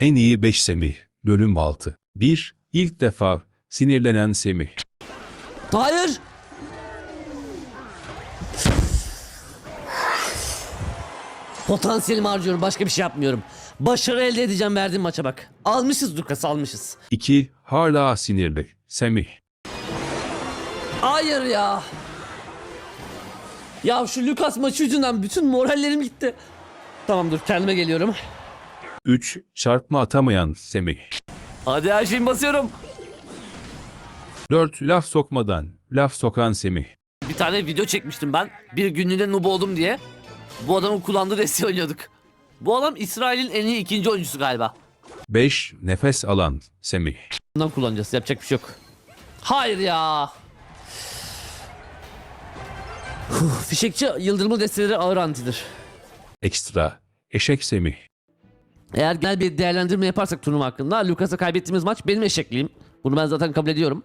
En iyi 5 Semih. Bölüm 6. 1. İlk defa sinirlenen Semih. Hayır. Potansiyelimi harcıyorum. Başka bir şey yapmıyorum. Başarı elde edeceğim verdiğim maça bak. Almışız Lucas almışız. 2. Hala sinirli Semih. Hayır ya. Ya şu Lucas maçı yüzünden bütün morallerim gitti. Tamam dur kendime geliyorum. 3. Çarpma atamayan Semih. Hadi her şeyimi basıyorum. 4. Laf sokmadan laf sokan Semih. Bir tane video çekmiştim ben. Bir günlüğüne noob oldum diye. Bu adamın kullandığı desteği oynuyorduk. Bu adam İsrail'in en iyi ikinci oyuncusu galiba. 5. Nefes alan Semih. Bundan kullanacağız. Yapacak bir şey yok. Hayır ya. Huh, Fişekçi yıldırımlı desteleri ağır antidir. Ekstra. Eşek Semih. Eğer genel bir değerlendirme yaparsak turnuva hakkında Lucas'a kaybettiğimiz maç benim eşekliğim. Bunu ben zaten kabul ediyorum.